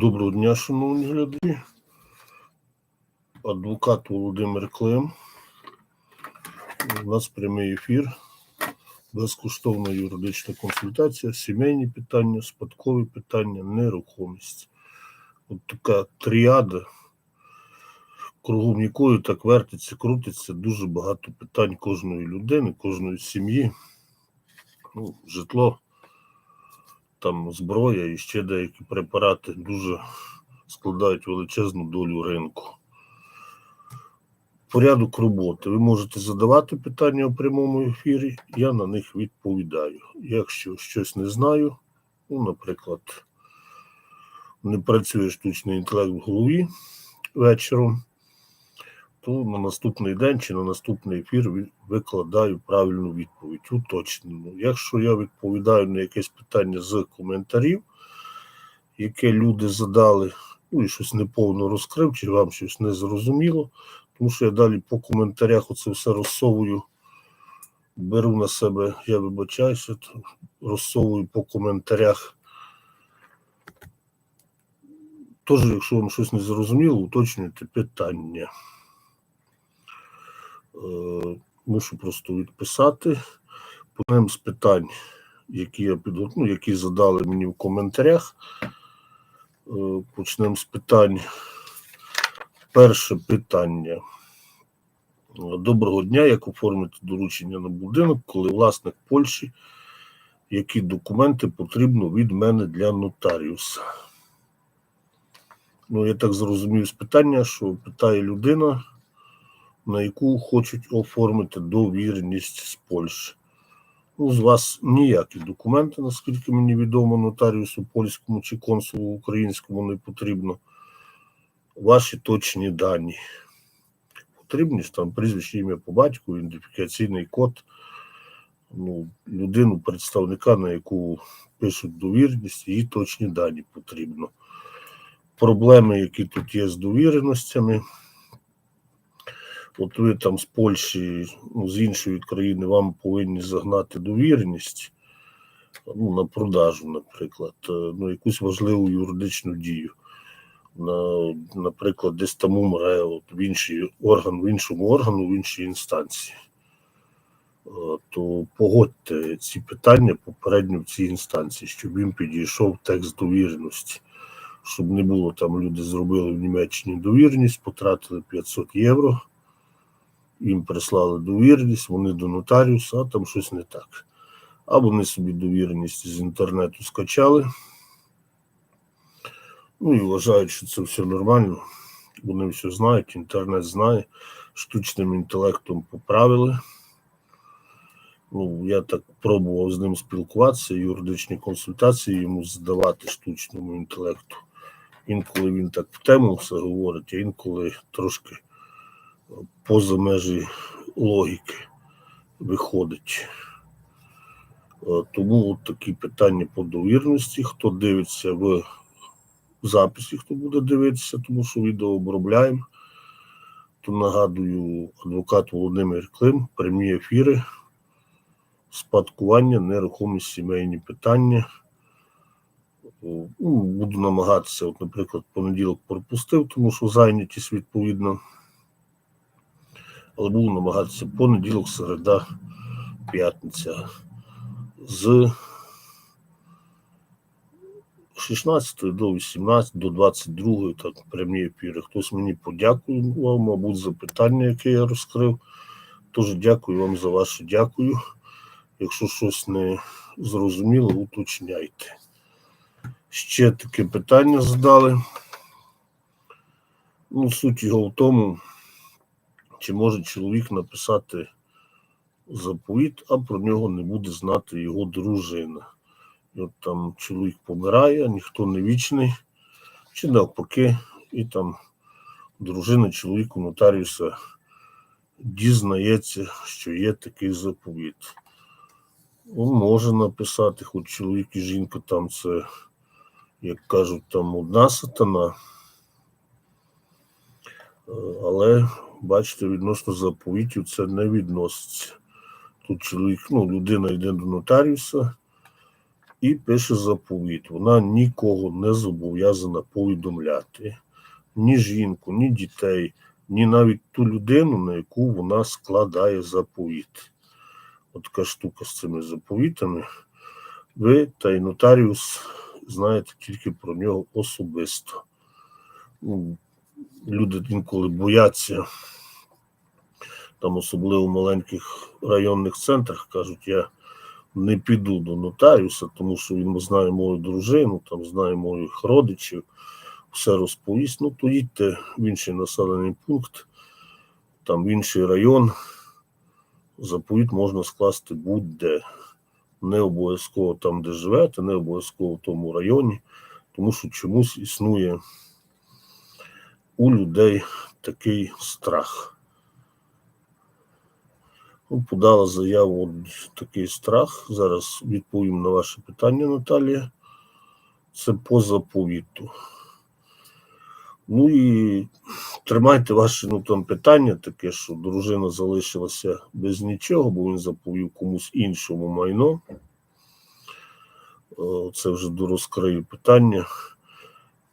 Доброго дня, шановні глядачі. Адвокат Володимир Клим. У нас прямий ефір, безкоштовна юридична консультація, сімейні питання, спадкові питання, нерухомість. От така тріада, кругом якої так вертиться, крутиться дуже багато питань кожної людини, кожної сім'ї. Ну, житло, там зброя і ще деякі препарати дуже складають величезну долю ринку. Порядок роботи. Ви можете задавати питання у прямому ефірі, я на них відповідаю. Якщо щось не знаю, ну, наприклад, не працює штучний інтелект в голові вечором, то на наступний день чи на наступний ефір викладаю правильну відповідь, уточнену. Якщо я відповідаю на якесь питання з коментарів, яке люди задали, ну і щось неповно розкрив, чи вам щось не зрозуміло, тому що я далі по коментарях оце все розсовую, беру на себе, я вибачаюся, то розсовую по коментарях. Тож, якщо вам щось не зрозуміло, уточнюйте питання. Мушу просто відписати. Почнемо з питань, які я підготував, ну, які задали мені в коментарях. Е, Почнемо з питань. Перше питання. Доброго дня. Як оформити доручення на будинок, коли власник Польщі, які документи потрібно від мене для нотаріуса? Ну, я так зрозумів з питання, що питає людина, на яку хочуть оформити довіреність з Польщі. Ну, з вас ніякі документи, наскільки мені відомо, нотаріусу польському чи консулу українському не потрібно. Ваші точні дані. Потрібні там прізвище, ім'я по батьку, ідентифікаційний код, ну, людину, представника, на яку пишуть довіреність, її точні дані потрібно. Проблеми, які тут є з довіреностями. Ви там з Польщі, ну, з іншої країни, вам повинні загнати довіреність ну, на продажу, наприклад, е, ну, якусь важливу юридичну дію. На, наприклад, десь там умре от, в інший орган, в іншому органу, в іншій інстанції. Е, То погодьте ці питання попередньо в цій інстанції, щоб їм підійшов текст довіреності, щоб не було там люди зробили в Німеччині довіреність, потратили 500 євро їм прислали довіреність, вони до нотаріуса, а там щось не так. Або вони собі довіреність з інтернету скачали. Ну і вважають, що це все нормально. Вони все знають, інтернет знає, штучним інтелектом поправили. Ну, я так пробував з ним спілкуватися, юридичні консультації йому здавати штучному інтелекту. Інколи він так в тему все говорить, а інколи трошки поза межі логіки виходить. Е, Тому от такі питання по довірності. Хто дивиться в записі, хто буде дивитися, тому що відео обробляємо. То нагадую, адвокат Володимир Клим, прямі ефіри, спадкування, нерухомість, сімейні питання. Ну, буду намагатися, от, наприклад, понеділок пропустив, тому що зайнятість відповідно але буду намагатися понеділок, середа, п'ятниця з 16 до 18, до 22, так, прямі ефіри. Хтось мені подякував, мабуть, за питання, яке я розкрив. Тож дякую вам за ваше дякую. Якщо щось не зрозуміло, уточняйте. Ще таке питання задали. Ну, суть його в тому, чи може чоловік написати заповіт, а про нього не буде знати його дружина. І от там чоловік помирає, ніхто не вічний, чи навпаки, і там дружина чоловіку нотаріуса дізнається, що є такий заповіт. Ну, може написати, хоч чоловік і жінка там це, як кажуть, там одна сатана. Але бачите, відносно заповітів це не відноситься. Тут чоловік, ну, людина йде до нотаріуса і пише заповіт. Вона нікого не зобов'язана повідомляти, ні жінку, ні дітей, ні навіть ту людину, на яку вона складає заповіт. От така штука з цими заповітами. Ви та й нотаріус знаєте тільки про нього особисто. Люди інколи бояться, там, особливо в маленьких районних центрах, кажуть, я не піду до нотаріуса, тому що він знає мою дружину, там знає моїх родичів, все розповість. Ну, то їдьте в інший населений пункт, там в інший район. Заповіт можна скласти будь-де. Не обов'язково там, де живете, не обов'язково в тому районі, тому що чомусь існує у людей такий страх. Ну, подала заяву такий страх. Зараз відповім на ваше питання, Наталія. Це по заповіту. Ну і тримайте ваше ну, там питання таке, що дружина залишилася без нічого, бо він заповів комусь іншому майно. Це вже дорозкрию питання.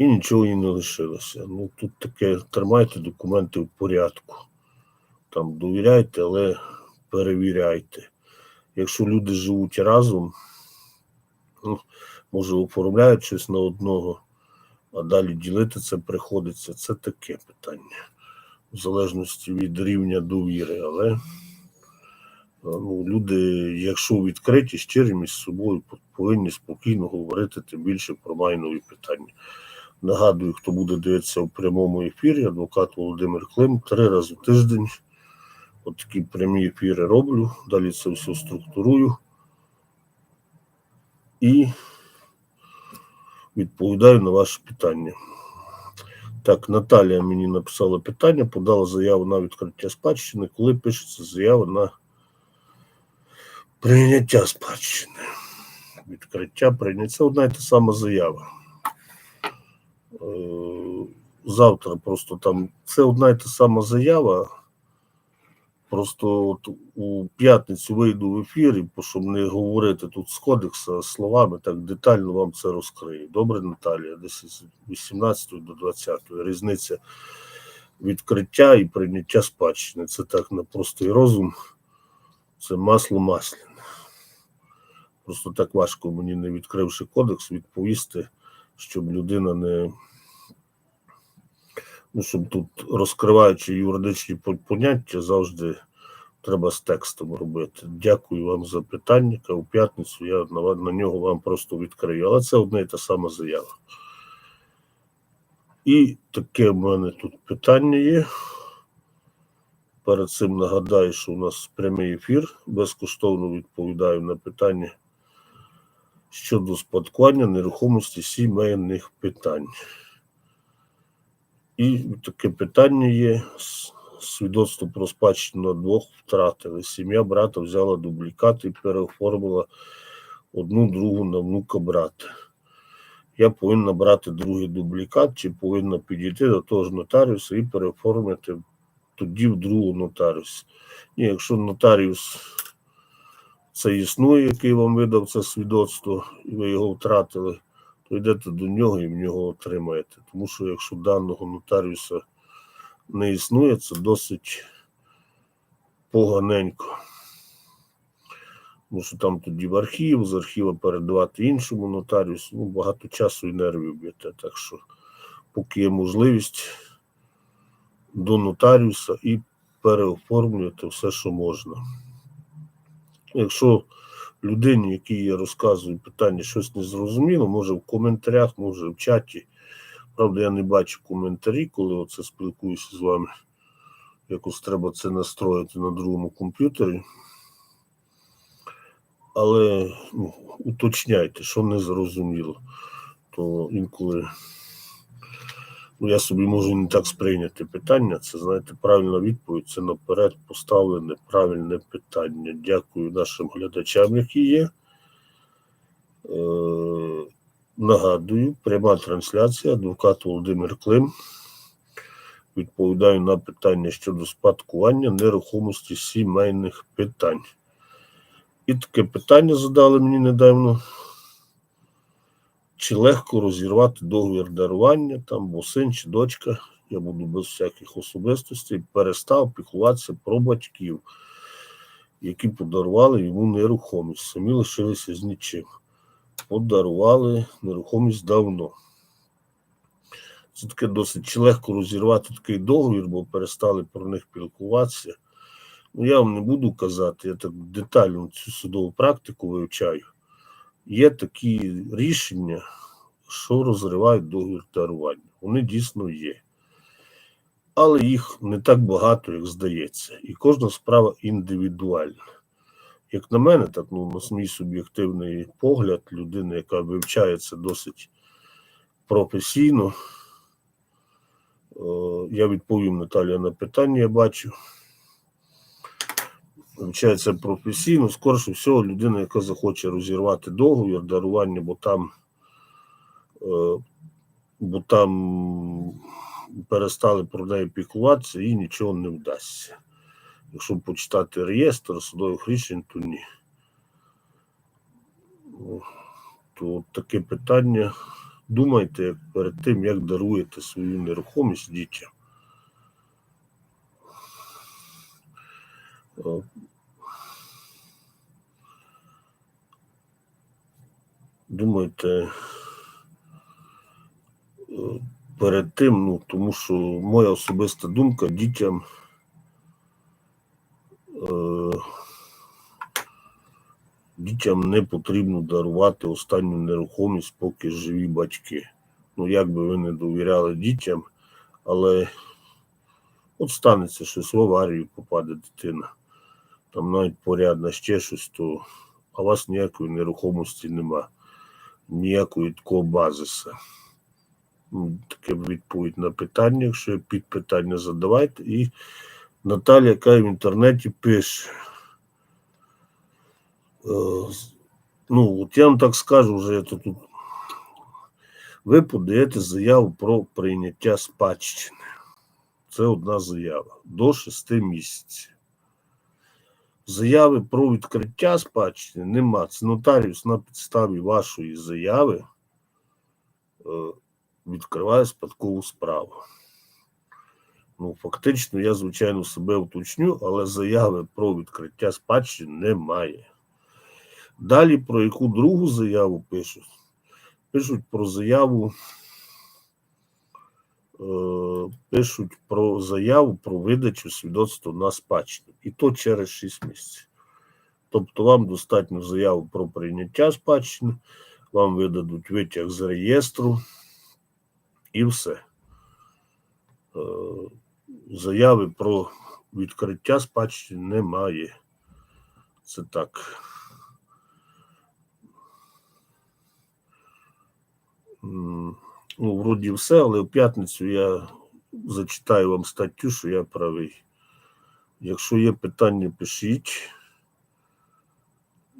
І нічого їй не лишилося. Ну тут таке, тримайте документи в порядку. Там довіряйте, але перевіряйте. Якщо люди живуть разом, ну, може оформляють щось на одного, а далі ділити це приходиться. Це таке питання. В залежності від рівня довіри. Але ну, люди, якщо відкриті, щирі між собою, повинні спокійно говорити тим більше про майнові питання. Нагадую, хто буде дивитися в прямому ефірі, адвокат Володимир Клим три рази в тиждень. От такі прямі ефіри роблю. Далі це все структурую і відповідаю на ваші питання. Так, Наталія мені написала питання, подала заяву на відкриття спадщини, коли пишеться заява на прийняття спадщини. Відкриття, прийняття це одна і та сама заява. Е, Завтра просто там це одна і та сама заява. Просто от у п'ятницю вийду в ефір, і, щоб не говорити тут з кодекса словами, так детально вам це розкрию. Добре, Наталія, десь з 18 до 20 різниця відкриття і прийняття спадщини. Це так на простий розум, це масло масляне. Просто так важко мені, не відкривши кодекс, відповісти, щоб людина не. Ну, щоб тут розкриваючи юридичні поняття, завжди треба з текстом робити. Дякую вам за питання. У п'ятницю я на, на нього вам просто відкрию. Але це одна і та сама заява. І таке в мене тут питання є. Перед цим нагадаю, що у нас прямий ефір. Безкоштовно відповідаю на питання щодо спадкування нерухомості сімейних питань. І таке питання є. Свідоцтво про спадщину двох втратили. Сім'я брата взяла дублікат і переоформила одну другу на внука брата. Я повинна брати другий дублікат, чи повинна підійти до того ж нотаріуса і переоформити тоді в другу нотаріус. Ні, якщо нотаріус це існує, який вам видав це свідоцтво, і ви його втратили, то йдете до нього і в нього отримаєте. Тому що якщо даного нотаріуса не існує, це досить поганенько. Тому що там тоді в архів, з архіва передавати іншому нотаріусу, ну, багато часу і нервів б'єте. Так що, поки є можливість до нотаріуса і переоформлювати все, що можна. Якщо людині, якій я розказую питання, щось не зрозуміло, може в коментарях, може в чаті. Правда, я не бачу коментарі, коли оце спілкуюся з вами. Якось треба це настроїти на другому комп'ютері. Але ну, уточняйте, що не зрозуміло. То інколи ну, я собі можу не так сприйняти питання. Це, знаєте, правильна відповідь, це наперед поставлене правильне питання. Дякую нашим глядачам, які є. Е, Нагадую, пряма трансляція, адвокат Володимир Клим. Відповідаю на питання щодо спадкування нерухомості сімейних питань. І таке питання задали мені недавно. Чи легко розірвати договір дарування, там, бо син чи дочка, я буду без всяких особистостей, перестав піклуватися про батьків, які подарували йому нерухомість, самі лишилися з нічим. Подарували нерухомість давно. Це таке досить чи легко розірвати такий договір, бо перестали про них пілкуватися. Ну, я вам не буду казати, я так детально цю судову практику вивчаю. Є такі рішення, що розривають договір дарування. Вони дійсно є. Але їх не так багато, як здається. І кожна справа індивідуальна. Як на мене, так ну, на мій суб'єктивний погляд, людини, яка вивчає це досить професійно. Е, Я відповім Наталія на питання, я бачу. Вивчається професійно, скорше всього, людина, яка захоче розірвати договір, дарування, бо там, е, бо там перестали про неї піклуватися, їй нічого не вдасться. Якщо почитати реєстр судових рішень, то ні. То таке питання. Думайте перед тим, як даруєте свою нерухомість дітям. Думайте е, перед тим, ну, тому що моя особиста думка дітям е, дітям не потрібно дарувати останню нерухомість, поки живі батьки. Ну, як би ви не довіряли дітям, але от станеться щось в аварію, попаде дитина, там навіть порядна ще щось, то а у вас ніякої нерухомості нема, ніякої такого базиса. Ну, Таке відповідь на питання, якщо є підпитання задавайте. І Наталя, яка в інтернеті пише. Е, Ну, от я вам так скажу, вже я тут. Ви подаєте заяву про прийняття спадщини. Це одна заява до 6 місяців. Заяви про відкриття спадщини нема. Це нотаріус на підставі вашої заяви е, відкриває спадкову справу. Ну, фактично, я, звичайно, себе уточню, але заяви про відкриття спадщини немає. Далі про яку другу заяву пишуть? Пишуть про заяву, е, пишуть про заяву про видачу свідоцтва на спадщину. І то через 6 місяців. Тобто вам достатньо заяву про прийняття спадщини, вам видадуть витяг з реєстру і все. Е, Заяви про відкриття спадщини немає. Це так. Ну, вроді все, але в п'ятницю я зачитаю вам статтю, що я правий. Якщо є питання, пишіть.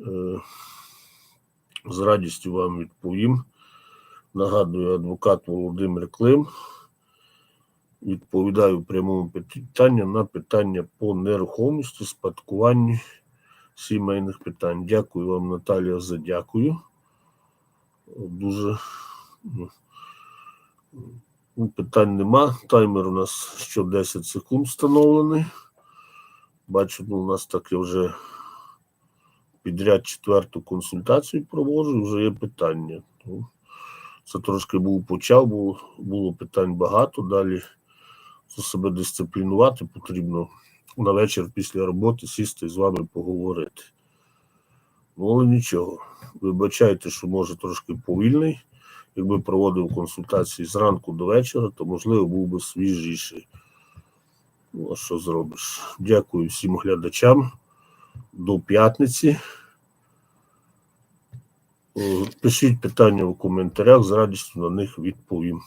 Е, З радістю вам відповім. Нагадую, адвокат Володимир Клим. Відповідаю в прямому питанні на питання по нерухомості, спадкуванні сімейних питань. Дякую вам, Наталія, за дякую. Дуже ну, питань нема. Таймер у нас що 10 секунд встановлений. Бачу, ну, у нас так я вже підряд четверту консультацію проводжу, вже є питання. Ну, Це трошки був почав, було, було питань багато. Далі за себе дисциплінувати потрібно на вечір після роботи сісти і з вами поговорити. Ну, але нічого. Вибачайте, що може трошки повільний. Якби проводив консультації зранку до вечора, то можливо був би свіжіший. Ну, а що зробиш? Дякую всім глядачам. До п'ятниці. Е, Пишіть питання в коментарях, з радістю на них відповім.